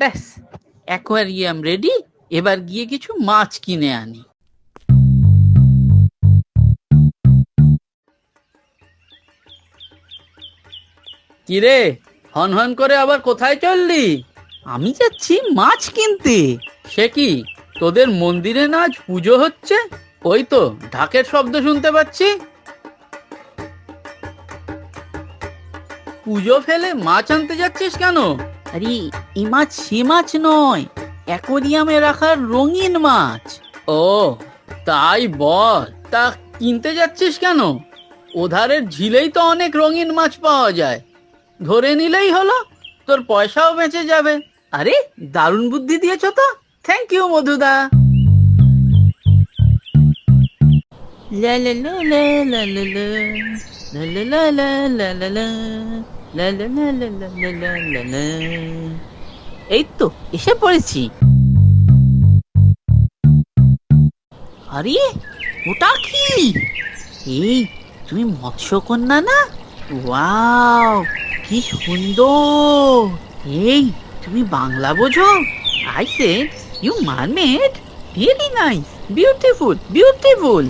ব্যাস। Aquarium ready এবার গিয়ে কিছু মাছ কিনে আনি। কিরে হন হন করে আবার কোথায় চললি? আমি যাচ্ছি মাছ কিনতে। সে কি, তোদের মন্দিরে না আজ পুজো হচ্ছে? ওই তো, ঢাকের শব্দ শুনতে পাচ্ছি। পুজো ফেলে মাছ আনতে যাচ্ছিস কেন? আরে এই মাছ সে মাছ নয় অ্যাকোরিয়ামে রাখার রঙিন মাছ ও তাই বল তা কিনতে যাচ্ছিস কেন ওধারের ঝিলেই তো অনেক রঙিন মাছ পাওয়া যায় ধরে নিলেই হলো তোর পয়সাও বেঁচে যাবে আরে দারুণ বুদ্ধি দিয়েছ তো থ্যাংক ইউ মধুদা লা লা লা লা লা লা লা। লা লা লা লা লা এই তো এসে পড়েছি আরে ওটা কি এই তুমি মৎস্যকন্যা না ওয়াও কি সুন্দর এই তুমি বাংলা বোঝো I say you mermaid really nice beautiful beautiful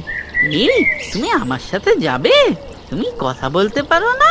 এই তুমি আমার সাথে যাবে তুমি কথা বলতে পারো না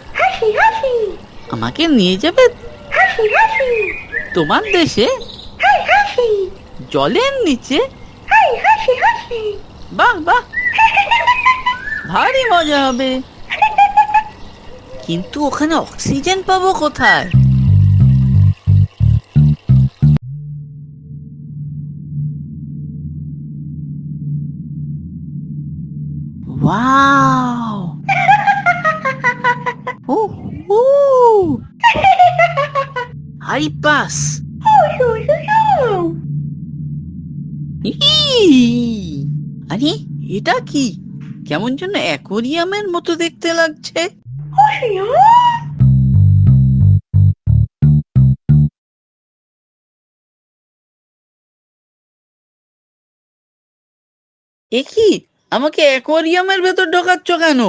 আমাকে নিয়ে যাবে? তোমার দেশে? জলের নিচে? বাহ বাহ। ভারী মজা হবে। কিন্তু ওখানে অক্সিজেন পাবো কোথায়? ওয়াও! পাস আরে, এটা কি? কেমন যেন অ্যাকোরিয়ামের মতো দেখতে লাগছে। এ কি? আমাকে অ্যাকোরিয়ামের ভেতর ঢোকাচ্ছ কেন?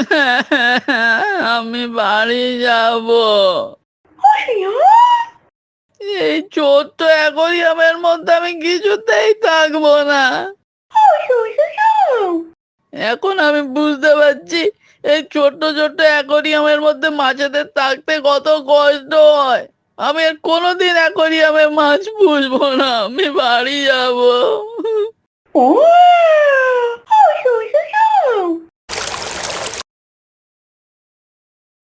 আমি বাড়ি যাব। এই ছোট্ট অ্যাকোরিয়ামের মধ্যে আমি কিছুতেই থাকব না। এখন আমি বুঝতে পারছি এই ছোট্ট ছোট্ট অ্যাকোরিয়ামের মধ্যে মাছেদের থাকতে কত কষ্ট হয়। আমি আর কোনোদিন অ্যাকোরিয়ামে মাছ পুষবো না আমি বাড়ি যাব।